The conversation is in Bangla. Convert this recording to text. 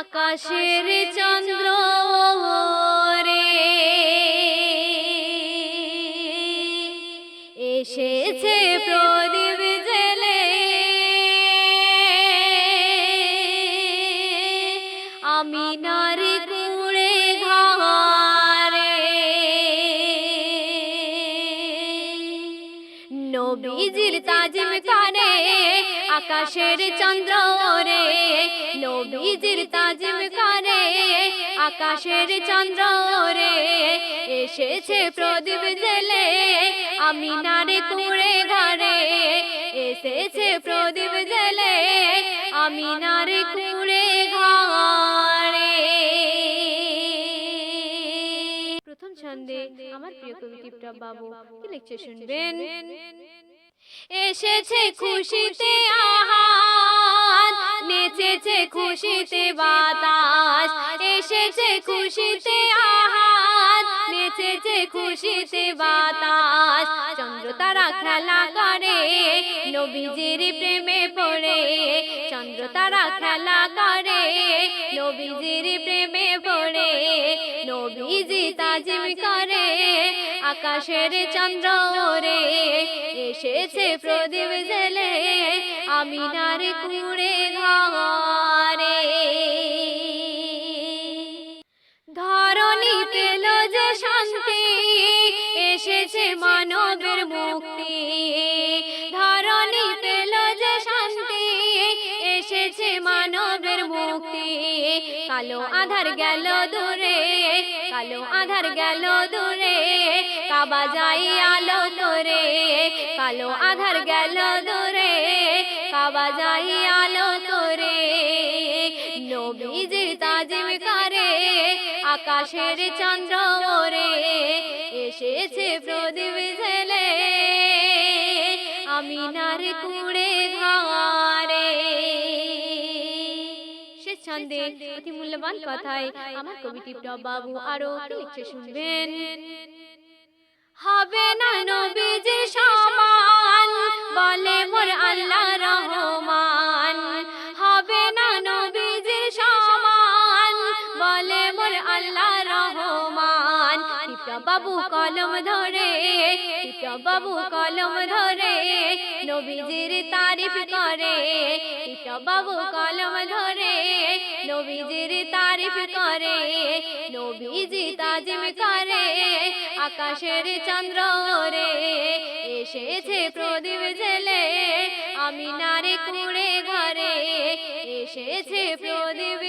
আকাশের চন্দ্র নবীজির তাজিম করে আকাশের চন্দ্র রে নবীজির তাজিম করে আকাশের চন্দ্র রে এসেছে প্রদীপ জেলে আমি নারে কুড়ে ঘরে। এসেছে প্রদীপ জেলে আমি নারে কুড়ে প্রথম ছন্দে আমার প্রিয় কবি টিপটপ বাবু। কি লিখছে শুনবেন? এসেছে খুশিতে আহাত নেচেছে খুশিতে বাতাস। এসেছে খুশিতে আহাত নেচেছে খুশিতে বাতাস। চন্দ্র তারা খেলা করে, নবীজির প্রেমে পড়ে। চন্দ্র তারা খেলা করে, নবীজির প্রেমে নবীজি তাজিম করে আকাশের চন্দ্র রে এসেছে প্রদীপ জেলে আমি নারে কুড়ে কালো আধার গেল দূরে কালো আধার গেল দূরে কাবা যাই আলো করে কালো আধার গেল দূরে কাবা যাই আলো করে নবীজির তাজিম করে আকাশের চন্দ্র ওরে এসেছে প্রদীপ জেলে আমি নার কুড়ে অতি মূল্যবান কথায় আমার কবি টিপটপ বাবু আরও লিখছে শুনবেন। হবে না নবীজির সমান, বলে মোর আল্লাহ রহমান। হবে না নবীজির সমান, বলে মোর আল্লাহ রহমান। বাবু কলম ধরে বাবু কলম ধরে, নবীজির তারিফ করে। বাবু কলম ধরে নবীজির তারিফ করে, নবীজি তাজিম করে, আকাশের চন্দ্র রে এসেছে প্রদীপ জেলে আমি নারে কুড়ে ঘরে, এসেছে প্রদীপ